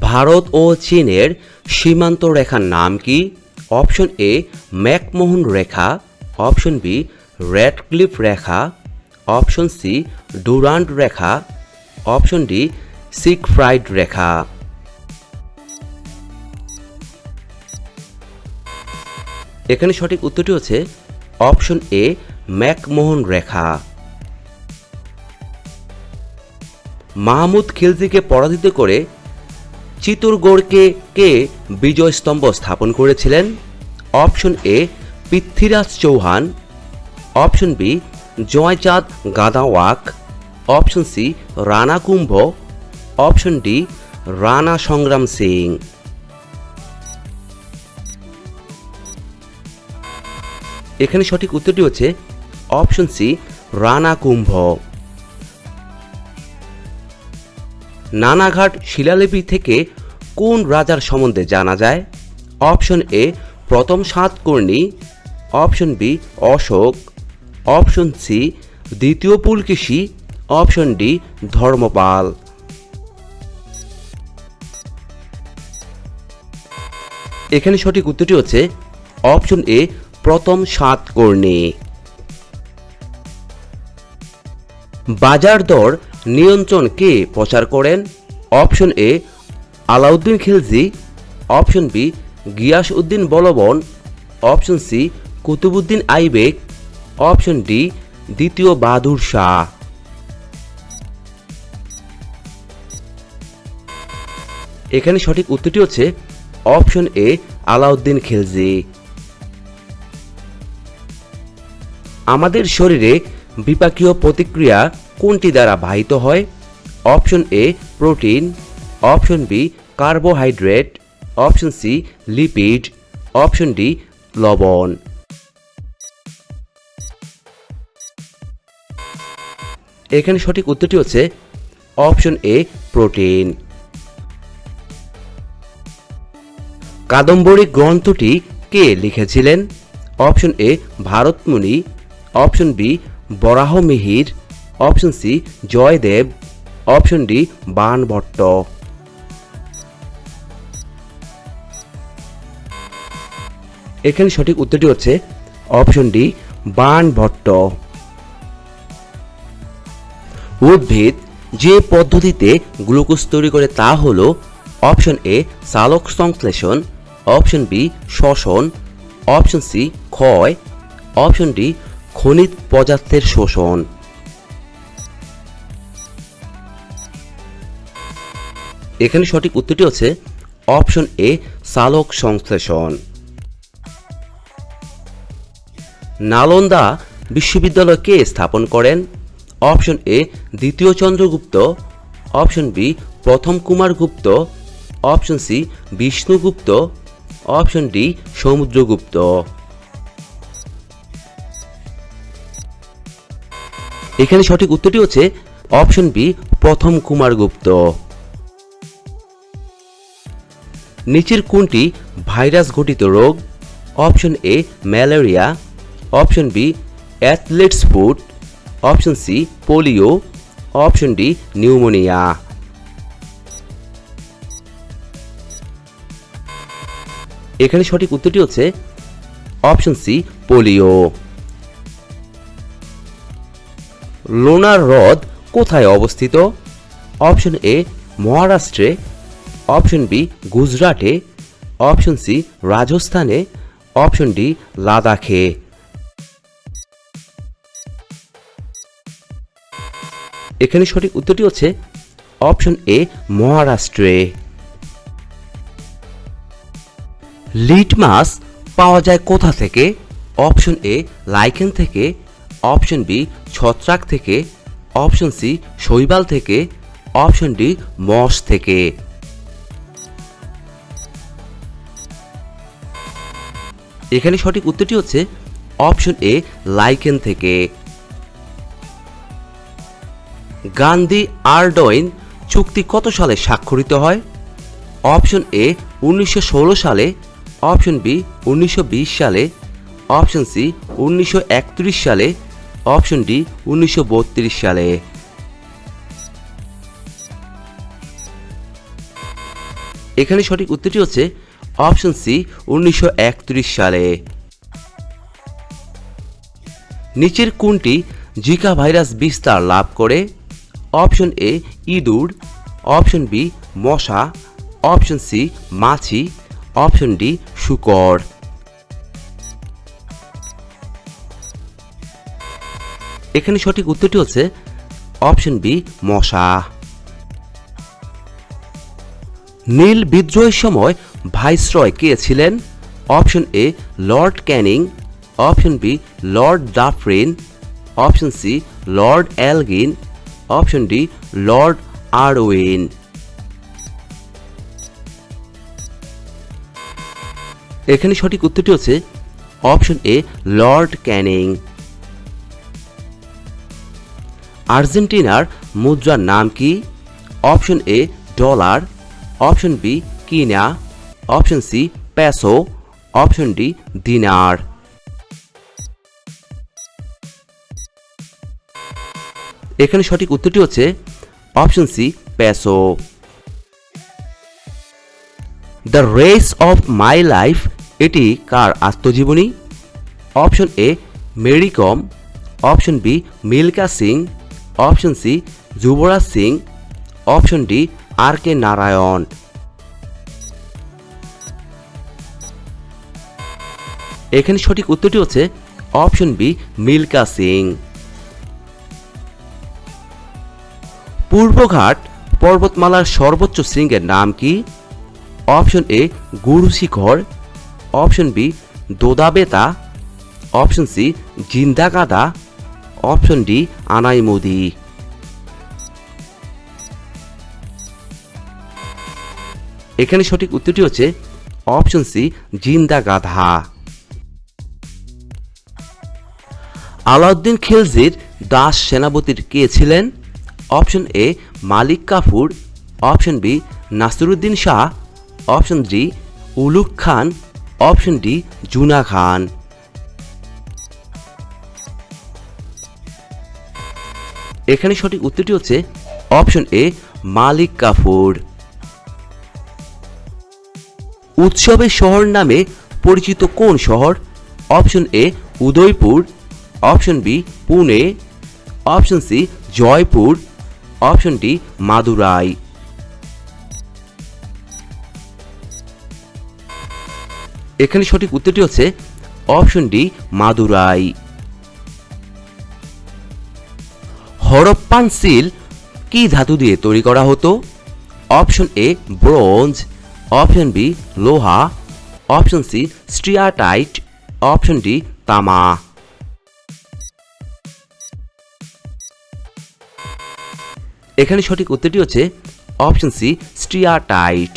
ভারত ও চীনের সীমান্ত রেখার নাম কি? অপশন এ, ম্যাকমোহন রেখা। অপশন বি রেড ক্লিফ রেখা। অপশন সি ডুরান্ড রেখা। অপশন ডি সিক ফ্রাইড রেখা। এখানে সঠিক উত্তরটি হচ্ছে অপশন এ, ম্যাকমোহন রেখা। মাহমুদ খিলজিকে পরাজিত করে চিত্তরগড়কে কে বিজয় স্তম্ভ স্থাপন করেছিলেন? Option A, Prithviraj Chauhan. Option B, Jaichand Gahadavala. Option C, Rana Kumbha. Option D, Rana Sangram Singh. এখানে সঠিক উত্তরটি হচ্ছে অপশন সি, রানা কুম্ভ। নানাঘাট শিলালিপি থেকে কোন রাজার সম্বন্ধে জানা যায়? অপশন এ প্রথম Satakarni option B Ashok. Option C দ্বিতীয় পুলকেশী। Option D Dharmapala. এখানে সঠিক উত্তরটি হচ্ছে অপশন এ প্রথম সাতকর্ণী বাজার দর নিয়ন্ত্রণ কে প্রচার করেন? Option A, Alauddin Khilji. Option B, Ghiyas uddin Balban. Option C, Qutbuddin Aibak option D, দ্বিতীয় বাহাদুর শাহ। এখানে সঠিক উত্তরটি হচ্ছে অপশন এ, আলাউদ্দিন খিলজি। আমাদের শরীরে বিপাকীয় প্রতিক্রিয়া কোনটি দ্বারা বাহিত হয়? Option A protein. Option B carbohydrate. Option C lipid. Option D লবণ। এখানে সঠিক উত্তরটি হচ্ছে অপশন এ প্রোটিন। কাদম্বরী গ্রন্থটি কে লিখেছিলেন? Option A Bharatamuni option B Varaha Mihira option C Jayadeva option D Banabhatta এখানে সঠিক উত্তরটি হচ্ছে অপশন ডি বাণভট্ট উদ্ভিদ যে পদ্ধতিতে গ্লুকোজ তৈরি করে তা হল অপশন এ সালোক সংশ্লেষণ অপশন বি শ্বসন অপশন সি ক্ষয় অপশন ডি খনিজ পদার্থের শোষণ। এখানে সঠিক উত্তরটি হচ্ছে অপশন এ, সালোক সংশ্লেষণ। নালন্দা বিশ্ববিদ্যালয় কে স্থাপন করেন? অপশন এ, দ্বিতীয় চন্দ্রগুপ্ত। অপশন বি, প্রথম Kumaragupta. Option C, Vishnugupta. Option D, Samudragupta. এখানে সঠিক উত্তরটি হচ্ছে অপশন বি, প্রথম কুমারগুপ্ত। নিচের কোনটি ভাইরাস ঘটিত রোগ? Option A malaria. Option B athlete's foot option C polio. Option D pneumonia. এখানে সঠিক উত্তরটি হচ্ছে অপশন সি পোলিও। লোনার হ্রদ কোথায় অবস্থিত? অপশন এ মহারাষ্ট্রে। অপশন বি, গুজরাটে, অপশন সি, রাজস্থানে, অপশন ডি, লাদাখে। এখানে সঠিক উত্তরটি হচ্ছে অপশন এ, মহারাষ্ট্রে। লিট লিটমাস পাওয়া যায় কোথা থেকে? অপশন এ লাইকেন থেকে, অপশন বি, ছত্রাক থেকে, অপশন সি, শৈবাল থেকে, অপশন ডি মস থেকে। এখানে সঠিক উত্তরটি হচ্ছে অপশন এ, লাইকেন থেকে। গান্ধী আরডোইন চুক্তি কত সালে স্বাক্ষরিত হয়? অপশন এ, উনিশশো ষোলো সালে, অপশন বি, উনিশশো বিশ সালে, অপশন সি, উনিশশো একত্রিশ সালে, অপশন ডি, উনিশশো বত্রিশ সালে। এখানে সঠিক উত্তরটি হচ্ছে অপশন সি, উনিশশো একত্রিশ সালে। নিচের কোনটি জিকা ভাইরাস বিস্তার লাভ করে? অপশন এ, ইঁদুর। অপশন বি, মশা। অপশন সি, মাছি। অপশন ডি, শুকর। এখানে সঠিক উত্তরটি হচ্ছে অপশন বি, মশা। নীল বিদ্রোহের সময় ভাইসরয় কে ছিলেন? Option A Lord Canning. Option B Lord Dufferin. Option C Lord Elgin. Option D Lord Irwin এখানে সঠিক উত্তরটি হচ্ছে অপশন এ লর্ড ক্যানিং। আর্জেন্টিনার মুদ্রার নাম কি? Option A dollar. Option B kina. Option C peso option D dinar এখানে সঠিক উত্তরটি হচ্ছে option C peso the race of my life এটি কার আত্মজীবনী? Option A Mary Kom option B Milkha Singh option C Yuvraj Singh option D R K Narayan এখানে সঠিক উত্তরটি হচ্ছে অপশন বি, মিল্কা সিং। পূর্বঘাট পর্বতমালার সর্বোচ্চ শৃঙ্গের নাম কি? Option A, Guru Shikhar. Option B, Doddabetta. Option C, Jindhagada. Option D, Anamudi. এখানে সঠিক উত্তরটি হচ্ছে অপশন সি জিন্দা গাধা আলাউদ্দিন খিলজির দাস সেনাপতির কে ছিলেন? Option A, Malik Kafur. Option B, Nasiruddin Shah. Option D Ulugh Khan. Option D, Juna Khan. এখানে সঠিক উত্তরটি হচ্ছে অপশন এ, মালিক কাফুর। উৎসবের শহর নামে পরিচিত কোন শহর? Option A, Udaipur. Option B, Pune. Option C, Jaipur. Option D, Madurai. এখানে সঠিক উত্তরটি হচ্ছে option D, Madurai. Harappan seal কি ধাতু দিয়ে তৈরি করা হতো? Option A, bronze. Option B, লোহা। Option C, steatite. Option D, তামা। এখানে সঠিক উত্তরটি হচ্ছে অপশন সি, স্ট্রিয়াটাইট।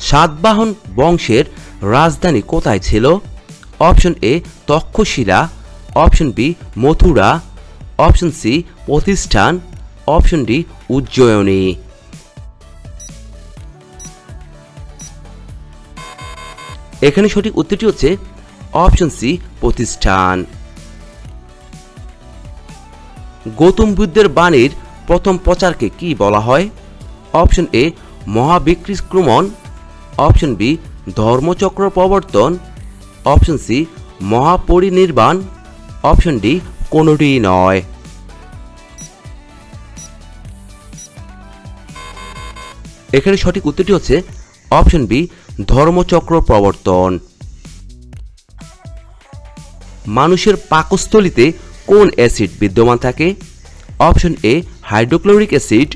সাতবাহন বংশের রাজধানী কোথায় ছিল? Option A, Taxila. Option B, Mathura. Option C, Pratishthan. Option D, Ujjayini. এখানে সঠিক উত্তরটি হচ্ছে অপশন সি, প্রতিষ্ঠান। গৌতম বুদ্ধের বাণীর প্রথম প্রচারকে কি বলা হয়? অপশন এ মহাবিক্রিক্রমণ অপশন বি, ধর্মচক্র প্রবর্তন। অপশন সি, মহাপরিনির্বাণ। অপশন ডি, কোনোটি নয়। এখানে সঠিক উত্তরটি হচ্ছে অপশন বি, ধর্মচক্র প্রবর্তন। মানুষের পাকস্থলিতে কোন অ্যাসিড বিদ্যমান থাকে? Option A hydrochloric acid.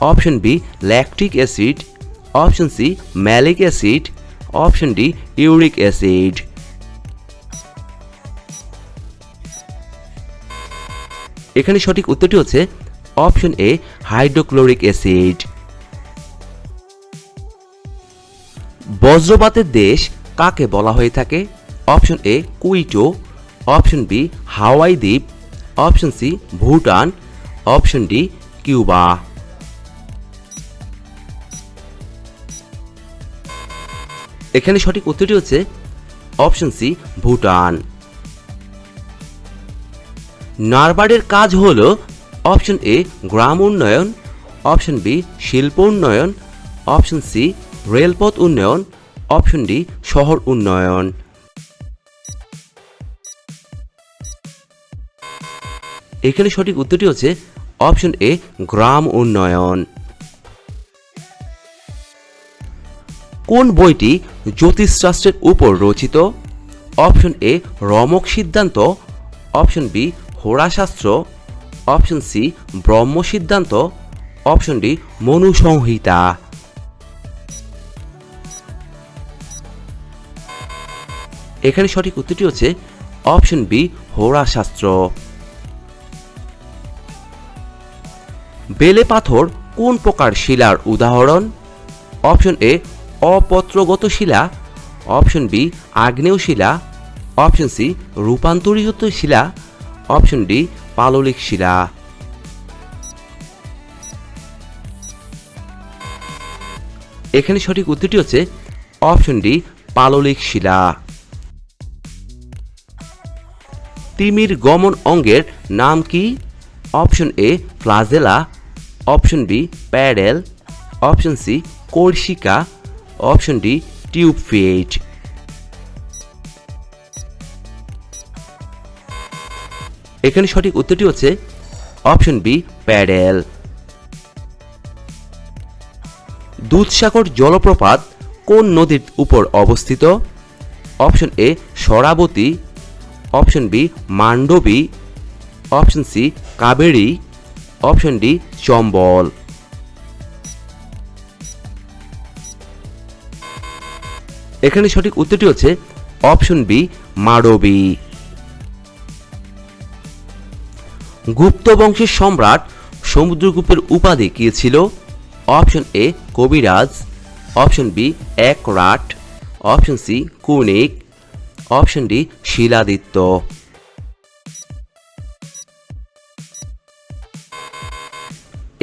Option B lactic acid. Option C malic acid. Option D uric acid. এখানে সঠিক উত্তরটি হচ্ছে অপশন এ হাইড্রোক্লোরিক অ্যাসিড। বজ্রপাতের দেশ কাকে বলা হয়ে থাকে? Option A Quito. Option B Hawaii দ্বীপ। Option C, Bhutan. Option D, Cuba. এখানে সঠিক উত্তরটি হচ্ছে অপশন সি, ভুটান। নারবার্ডের কাজ হল অপশন এ, গ্রাম উন্নয়ন, অপশন বি, শিল্প উন্নয়ন, অপশন সি, রেলপথ উন্নয়ন, অপশন ডি, শহর উন্নয়ন। এখানে সঠিক উত্তরটি হচ্ছে অপশন এ, গ্রাম উন্নয়ন। কোন বইটি জ্যোতিষশাস্ত্রের উপর রচিত? Option A, Romaka Siddhanta. Option B Horashastra option C, Brahma Siddhanta. Option D, Manusamhita. এখানে সঠিক উত্তরটি হচ্ছে অপশন বি হোরাশাস্ত্র বেলে পাথর কোন প্রকার শিলার উদাহরণ? অপশন এ, অপত্রগত শিলা। অপশন বি, আগ্নেয় শিলা। অপশন সি, রূপান্তরিত শিলা। অপশন ডি, পাললিক শিলা। এখানে সঠিক উত্তরটি হচ্ছে অপশন ডি, পাললিক শিলা। তিমির গমন অঙ্গের নাম কি? Option A flagella, option B pedal, option C Corsica, option D tube feet এখানে সঠিক উত্তরটি হচ্ছে অপশন বি প্যাডেল। দুধসাগর জলপ্রপাত কোন নদীর উপর অবস্থিত? Option A Sharavati, option B Mandovi, option C Kaveri option D Chambal. এখানে সঠিক উত্তরটি হচ্ছে অপশন বি মাডবী গুপ্ত বংশের সম্রাট সমুদ্রগুপ্তের উপাধি কী ছিল? অপশন এ Kaviraj. Option B Ekrat option C Kunik option D Shiladitya.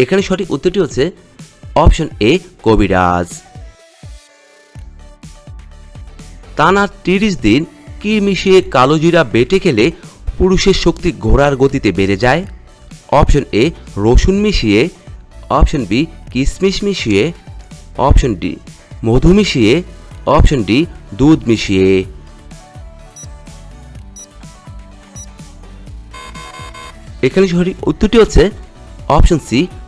এখানে সঠিক উত্তরটি হচ্ছে অপশন এ, কবিরাজ। টানা তিরিশ দিন কি মিশিয়ে কালোজিরা বেটে খেলে পুরুষের শক্তি ঘোড়ার গতিতে বেড়ে যায়। অপশন এ, রসুন মিশিয়ে। অপশন বি কিশমিশ মিশিয়ে। অপশন ডি, মধু মিশিয়ে। অপশন ডি, দুধ মিশিয়ে। এখানে সঠিক উত্তরটি হচ্ছে অপশন সি